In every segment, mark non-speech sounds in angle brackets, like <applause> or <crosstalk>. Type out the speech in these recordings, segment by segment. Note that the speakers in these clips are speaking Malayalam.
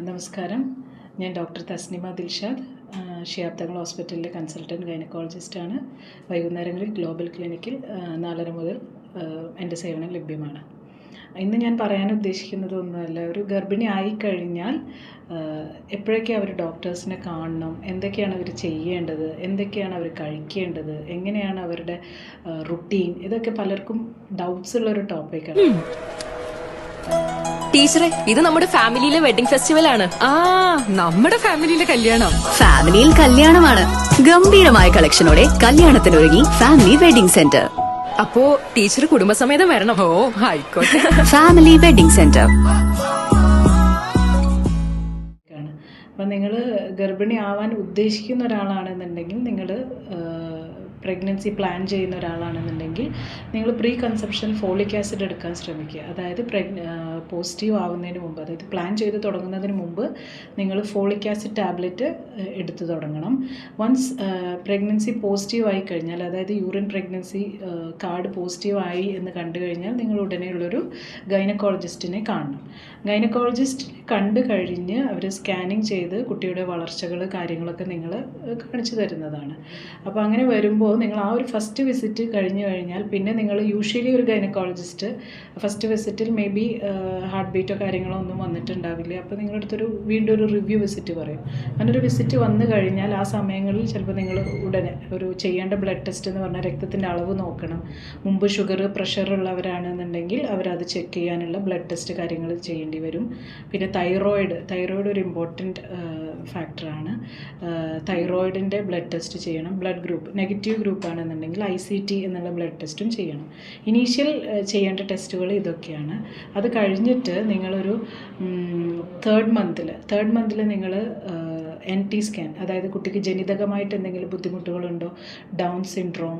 നമസ്കാരം. ഞാൻ ഡോക്ടർ തസ്നിമ ദിൽഷാദ്. ഷിയാബ്തങ്ങൾ ഷിയാബ് തങ്ങൾ ഹോസ്പിറ്റലിലെ കൺസൾട്ടന്റ് ഗൈനക്കോളജിസ്റ്റാണ്. വൈകുന്നേരങ്ങളിൽ ഗ്ലോബൽ ക്ലിനിക്കിൽ നാലര മുതൽ എന്റെ സേവനം ലഭ്യമാണ്. ഇന്ന് ഞാൻ പറയാൻ ഉദ്ദേശിക്കുന്നത് ഒന്നുമല്ല ഒരു ഗർഭിണി ആയിക്കഴിഞ്ഞാൽ എപ്പോഴൊക്കെ അവർ ഡോക്ടേഴ്സിനെ കാണണം എന്തൊക്കെയാണ് അവർ ചെയ്യേണ്ടത് എന്തൊക്കെയാണ് അവർ കഴിക്കേണ്ടത് എങ്ങനെയാണ് അവരുടെ റുട്ടീൻ ഇതൊക്കെ പലർക്കും ഡൗട്ട്സ് ഉള്ളൊരു ടോപ്പിക്കാണ് ടീച്ചറെ ഇത് നമ്മുടെ ഫാമിലിയിലെ വെഡിങ് ഫെസ്റ്റിവൽ ആണ്. ആ നമ്മുടെ ഫാമിലിയിലെ കല്യാണം. ഫാമിലിയിൽ കല്യാണമാണ്. ഗംഭീരമായ കളക്ഷനോടെ കല്യാണത്തിനൊരുങ്ങി ഫാമിലി വെഡിംഗ് സെന്റർ. അപ്പോ ടീച്ചർ കുടുംബസമേതം വരണം. ഓ ആയിക്കോട്ടെ. <laughs> Family wedding centre. അപ്പം നിങ്ങൾ ഗർഭിണി ആവാൻ ഉദ്ദേശിക്കുന്ന ഒരാളാണെന്നുണ്ടെങ്കിൽ നിങ്ങൾ പ്രഗ്നൻസി പ്ലാൻ ചെയ്യുന്ന ഒരാളാണെന്നുണ്ടെങ്കിൽ നിങ്ങൾ പ്രീ കൺസെപ്ഷൻ ഫോളിക് ആസിഡ് എടുക്കാൻ ശ്രമിക്കുക. അതായത് പ്രഗ് പോസിറ്റീവ് ആവുന്നതിന് മുമ്പ് അതായത് പ്ലാൻ ചെയ്ത് തുടങ്ങുന്നതിന് മുമ്പ് നിങ്ങൾ ഫോളിക് ആസിഡ് ടാബ്ലറ്റ് എടുത്തു തുടങ്ങണം. വൺസ് പ്രഗ്നൻസി പോസിറ്റീവ് ആയി കഴിഞ്ഞാൽ അതായത് യൂറിൻ പ്രഗ്നൻസി കാർഡ് പോസിറ്റീവ് ആയി എന്ന് കണ്ടു കഴിഞ്ഞാൽ നിങ്ങൾ ഉടനെയുള്ളൊരു ഗൈനക്കോളജിസ്റ്റിനെ കാണണം. ഗൈനക്കോളജിസ്റ്റ് കണ്ടു കഴിഞ്ഞ് അവർ സ്കാനിങ് ചെയ്ത് കുട്ടിയുടെ വളർച്ചകൾ കാര്യങ്ങളൊക്കെ നിങ്ങൾ കാണിച്ചു തരുന്നതാണ്. അപ്പോൾ അങ്ങനെ വരുമ്പോൾ നിങ്ങൾ ആ ഒരു ഫസ്റ്റ് വിസിറ്റ് കഴിഞ്ഞു കഴിഞ്ഞാൽ പിന്നെ നിങ്ങൾ യൂഷ്വലി ഒരു ഗൈനക്കോളജിസ്റ്റ് ഫസ്റ്റ് വിസിറ്റിൽ മേ ബി ഹാർട്ട് ബീറ്റോ കാര്യങ്ങളോ ഒന്നും വന്നിട്ടുണ്ടാവില്ല. അപ്പോൾ നിങ്ങളുടെ അടുത്തൊരു വീണ്ടും ഒരു റിവ്യൂ വിസിറ്റ് പറയും. അങ്ങനെ ഒരു വിസിറ്റ് വന്നു കഴിഞ്ഞാൽ ആ സമയങ്ങളിൽ ചിലപ്പോൾ നിങ്ങൾ ഉടനെ ഒരു ചെയ്യേണ്ട ബ്ലഡ് ടെസ്റ്റ് എന്ന് പറഞ്ഞാൽ രക്തത്തിന്റെ അളവ് നോക്കണം. മുമ്പ് ഷുഗർ പ്രഷർ ഉള്ളവരാണെന്നുണ്ടെങ്കിൽ അവരത് ചെക്ക് ചെയ്യാനുള്ള ബ്ലഡ് ടെസ്റ്റ് കാര്യങ്ങൾ ചെയ്യേണ്ടി വരും. പിന്നെ തൈറോയിഡ് തൈറോയിഡ് ഒരു ഇമ്പോർട്ടന്റ് ഫാക്ടറാണ് തൈറോയിഡിന്റെ ബ്ലഡ് ടെസ്റ്റ് ചെയ്യണം. ബ്ലഡ് ഗ്രൂപ്പ് നെഗറ്റീവ് ഗ്രൂപ്പ് ആണെന്നുണ്ടെങ്കിൽ ഐ സി ടി എന്നുള്ള ബ്ലഡ് ടെസ്റ്റും ചെയ്യണം. ഇനീഷ്യൽ ചെയ്യേണ്ട ടെസ്റ്റുകൾ ഇതൊക്കെയാണ്. അത് കഴിഞ്ഞിട്ട് നിങ്ങളൊരു തേർഡ് മന്തിൽ തേർഡ് മന്തിൽ നിങ്ങൾ എൻ ടി സ്കാൻ അതായത് കുട്ടിക്ക് ജനിതകമായിട്ട് എന്തെങ്കിലും ബുദ്ധിമുട്ടുകളുണ്ടോ? ഡൗൺ സിൻഡ്രോം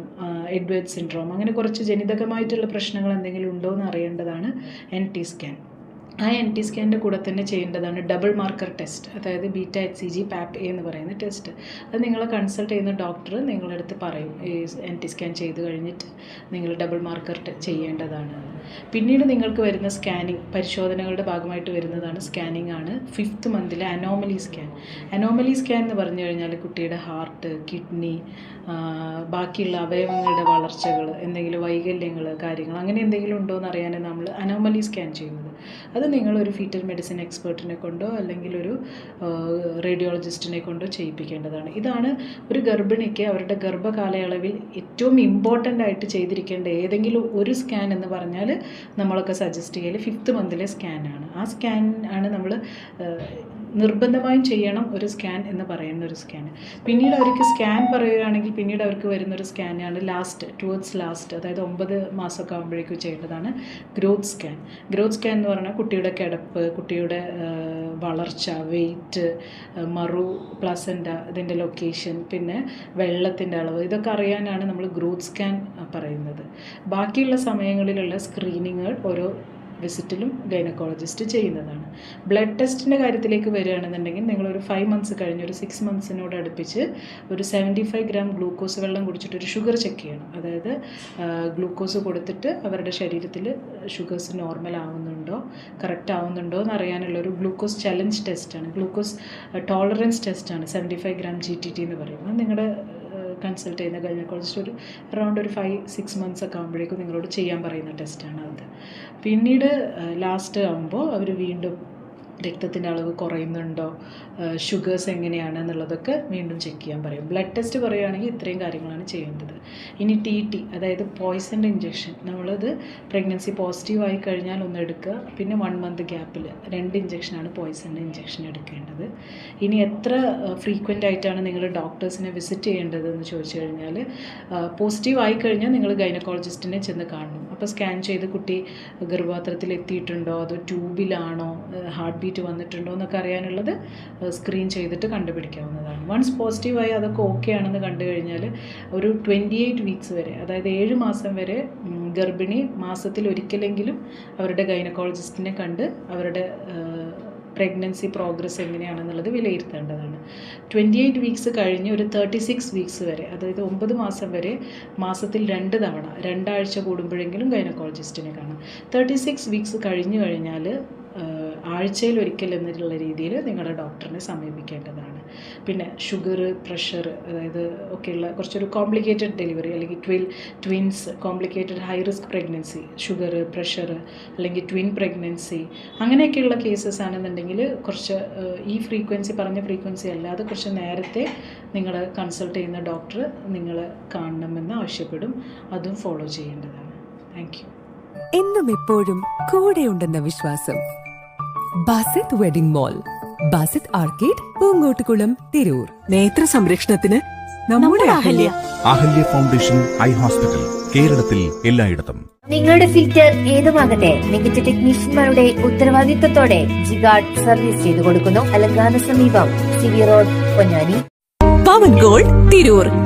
എഡ്വേർഡ് സിൻഡ്രോം അങ്ങനെ കുറച്ച് ജനിതകമായിട്ടുള്ള പ്രശ്നങ്ങൾ എന്തെങ്കിലും ഉണ്ടോ എന്ന് അറിയേണ്ടതാണ് എൻ ടി സ്കാൻ ആ എൻ ടി സ്കാനിന്റെ കൂടെ തന്നെ ചെയ്യേണ്ടതാണ് ഡബിൾ മാർക്കർ ടെസ്റ്റ് അതായത് beta H C G PAPP A എന്ന് പറയുന്ന ടെസ്റ്റ് അത് നിങ്ങളെ കൺസൾട്ട് ചെയ്യുന്ന ഡോക്ടർ നിങ്ങളെടുത്ത് പറയും ഈ എൻ ടി സ്കാൻ ചെയ്ത് കഴിഞ്ഞിട്ട്. നിങ്ങൾ ഡബിൾ മാർക്കർ ചെയ്യേണ്ടതാണ്. പിന്നീട് നിങ്ങൾക്ക് വരുന്ന സ്കാനിങ് പരിശോധനകളുടെ ഭാഗമായിട്ട് വരുന്നതാണ് സ്കാനിങ് ആണ്. ഫിഫ്ത്ത് മന്തിലെ അനോമലി സ്കാൻ അനോമലി സ്കാൻ എന്ന് പറഞ്ഞു കഴിഞ്ഞാൽ കുട്ടിയുടെ ഹാർട്ട് കിഡ്നി ബാക്കിയുള്ള അവയവങ്ങളുടെ വളർച്ചകൾ എന്തെങ്കിലും വൈകല്യങ്ങൾ കാര്യങ്ങൾ അങ്ങനെ എന്തെങ്കിലും ഉണ്ടോ എന്ന് അറിയാനാണ് നമ്മൾ അനോമലി സ്കാൻ ചെയ്യുന്നത്. അത് നിങ്ങൾ ഒരു ഫീറ്റൽ മെഡിസിൻ എക്സ്പേർട്ടിനെ കൊണ്ടോ അല്ലെങ്കിൽ ഒരു റേഡിയോളജിസ്റ്റിനെ കൊണ്ടോ ചെയ്യിപ്പിക്കേണ്ടതാണ്. ഇതാണ് ഒരു ഗർഭിണിക്ക് അവരുടെ ഗർഭകാലയളവിൽ ഏറ്റവും ഇമ്പോർട്ടന്റ് ആയിട്ട് ചെയ്തിരിക്കേണ്ട ഏതെങ്കിലും ഒരു സ്കാൻ എന്ന് പറഞ്ഞാൽ നമ്മളൊക്കെ സജസ്റ്റ് ചെയ്യൽ ഫിഫ്ത്ത് മന്തിലെ സ്കാനാണ് ആ സ്കാൻ ആണ് നമ്മൾ നിർബന്ധമായും ചെയ്യണം ഒരു സ്കാൻ എന്ന് പറയുന്ന ഒരു സ്കാൻ പിന്നീട് അവർക്ക് സ്കാൻ പറയുകയാണെങ്കിൽ പിന്നീട് അവർക്ക് വരുന്ന വരുന്നൊരു സ്കാനാണ് ലാസ്റ്റ് ടുവേർഡ്സ് ലാസ്റ്റ് അതായത് ഒമ്പത് മാസമൊക്കെ ആകുമ്പോഴേക്കും ചെയ്യേണ്ടതാണ് ഗ്രോത്ത് സ്കാൻ ഗ്രോത്ത് സ്കാൻ എന്ന് പറഞ്ഞാൽ കുട്ടിയുടെ കിടപ്പ് കുട്ടിയുടെ വളർച്ച വെയിറ്റ് മറു പ്ലസന്റ ഇതിന്റെ ലൊക്കേഷൻ പിന്നെ വെള്ളത്തിന്റെ അളവ് ഇതൊക്കെ അറിയാനാണ് നമ്മൾ ഗ്രോത്ത് സ്കാൻ പറയുന്നത്. ബാക്കിയുള്ള സമയങ്ങളിലുള്ള സ്ക്രീനിങ്ങുകൾ ഓരോ വിസിറ്റിലും ഗൈനക്കോളജിസ്റ്റ് ചെയ്യുന്നതാണ്. ബ്ലഡ് ടെസ്റ്റിന്റെ കാര്യത്തിലേക്ക് വരികയാണെന്നുണ്ടെങ്കിൽ നിങ്ങളൊരു ഫൈവ് മന്ത്സ് കഴിഞ്ഞ് ഒരു സിക്സ് മന്ത്സിനോട് അടുപ്പിച്ച് ഒരു സെവന്റി ഫൈവ് ഗ്രാം ഗ്ലൂക്കോസ് വെള്ളം കുടിച്ചിട്ട് ഒരു ഷുഗർ ചെക്ക് ചെയ്യണം. അതായത് ഗ്ലൂക്കോസ് കൊടുത്തിട്ട് അവരുടെ ശരീരത്തിൽ ഷുഗേഴ്സ് നോർമൽ ആവുന്നുണ്ടോ കറക്റ്റ് ആവുന്നുണ്ടോ എന്ന് അറിയാനുള്ള ഒരു ഗ്ലൂക്കോസ് ചലഞ്ച് ടെസ്റ്റാണ് ഗ്ലൂക്കോസ് ടോളറൻസ് ടെസ്റ്റാണ് seventy five gram G T T എന്ന് പറയുന്നത്. നിങ്ങളുടെ കൺസൾട്ട് ചെയ്യുന്ന ഗൈനക്കോളജിസ്റ്റ് ഒരു അറൗണ്ട് ഒരു ഫൈവ് സിക്സ് മന്ത്സ് ഒക്കെ ആകുമ്പോഴേക്കും നിങ്ങളോട് ചെയ്യാൻ പറയുന്ന ടെസ്റ്റാണ് അത്. പിന്നീട് ലാസ്റ്റ് ആകുമ്പോൾ അവർ വീണ്ടും രക്തത്തിന്റെ അളവ് കുറയുന്നുണ്ടോ? ഷുഗേഴ്സ് എങ്ങനെയാണ് എന്നുള്ളതൊക്കെ വീണ്ടും ചെക്ക് ചെയ്യാൻ പറയും. ബ്ലഡ് ടെസ്റ്റ് പറയുകയാണെങ്കിൽ ഇത്രയും കാര്യങ്ങളാണ് ചെയ്യേണ്ടത്. ഇനി ടി ടി അതായത് പോയ്സന്റെ ഇഞ്ചക്ഷൻ നമ്മളത് പ്രഗ്നൻസി പോസിറ്റീവ് ആയി കഴിഞ്ഞാൽ ഒന്ന് എടുക്കുക. പിന്നെ വൺ മന്ത് ഗ്യാപ്പിൽ രണ്ട് ഇഞ്ചക്ഷനാണ് പോയ്സന്റെ ഇഞ്ചക്ഷൻ എടുക്കേണ്ടത്. ഇനി എത്ര ഫ്രീക്വന്റ് ആയിട്ടാണ് നിങ്ങൾ ഡോക്ടേഴ്സിനെ വിസിറ്റ് ചെയ്യേണ്ടത് എന്ന് ചോദിച്ചു കഴിഞ്ഞാൽ പോസിറ്റീവ് ആയി കഴിഞ്ഞാൽ നിങ്ങൾ ഗൈനക്കോളജിസ്റ്റിനെ ചെന്ന് കാണണം. അപ്പോൾ സ്കാൻ ചെയ്ത് കുട്ടി ഗർഭപാത്രത്തിൽ എത്തിയിട്ടുണ്ടോ? അതോ ട്യൂബിലാണോ ഹാർട്ട് ബീറ്റ് വന്നിട്ടുണ്ടോ എന്നൊക്കെ അറിയാനുള്ളത് സ്ക്രീൻ ചെയ്തിട്ട് കണ്ടുപിടിക്കാവുന്നതാണ്. വൺസ് പോസിറ്റീവായി അതൊക്കെ ഓക്കെ ആണെന്ന് കണ്ടു കഴിഞ്ഞാൽ ഒരു ട്വന്റി എയ്റ്റ് വീക്സ് വരെ അതായത് ഏഴ് മാസം വരെ ഗർഭിണി മാസത്തിൽ ഒരിക്കലെങ്കിലും അവരുടെ ഗൈനക്കോളജിസ്റ്റിനെ കണ്ട് അവരുടെ പ്രഗ്നൻസി പ്രോഗ്രസ് എങ്ങനെയാണെന്നുള്ളത് വിലയിരുത്തേണ്ടതാണ്. ട്വന്റി എയ്റ്റ് വീക്സ് കഴിഞ്ഞ് ഒരു തേർട്ടി സിക്സ് വീക്സ് വരെ അതായത് ഒമ്പത് മാസം വരെ മാസത്തിൽ രണ്ട് തവണ രണ്ടാഴ്ച കൂടുമ്പോഴെങ്കിലും ഗൈനക്കോളജിസ്റ്റിനെ കാണാം. തേർട്ടി സിക്സ് വീക്സ് കഴിഞ്ഞ് കഴിഞ്ഞാൽ ആഴ്ചയിൽ ഒരിക്കൽ എന്നുള്ള രീതിയിൽ നിങ്ങളുടെ ഡോക്ടറിനെ സമീപിക്കേണ്ടതാണ്. പിന്നെ ഷുഗർ പ്രഷർ അതായത് ഒക്കെയുള്ള കുറച്ചൊരു കോംപ്ലിക്കേറ്റഡ് ഡെലിവറി അല്ലെങ്കിൽ ട്വിൽ twins complicated high risk pregnancy sugar pressure അല്ലെങ്കിൽ ട്വിൻ പ്രഗ്നൻസി അങ്ങനെയൊക്കെയുള്ള കേസസ് ആണെന്നുണ്ടെങ്കിൽ കുറച്ച് ഈ ഫ്രീക്വൻസി പറഞ്ഞ ഫ്രീക്വൻസി അല്ലാതെ കുറച്ച് നേരത്തെ നിങ്ങൾ കൺസൾട്ട് ചെയ്യുന്ന ഡോക്ടർ നിങ്ങൾ കാണണമെന്ന് ആവശ്യപ്പെടും. അതും ഫോളോ ചെയ്യേണ്ടതാണ്. Thank you. എന്നും എപ്പോഴും കൂടെയുണ്ടെന്ന വിശ്വാസം. Basith wedding mall Basith arcade Poonkottukulam Tirur. നേത്ര സംരക്ഷണത്തിന് നമ്മുടെ Ahalya. Ahalya. Foundation eye hospital കേരളത്തിൽ എല്ലായിടത്തും. നിങ്ങളുടെ ഫിൽറ്റർ ഏതുമാകട്ടെ മികച്ച ടെക്നീഷ്യന്മാരുടെ ഉത്തരവാദിത്തത്തോടെ ജിഗാർഡ് സർവീസ് ചെയ്തു കൊടുക്കുന്നു. അലങ്കാന സമീപം CV road Ponnani. Pavan gold Tirur.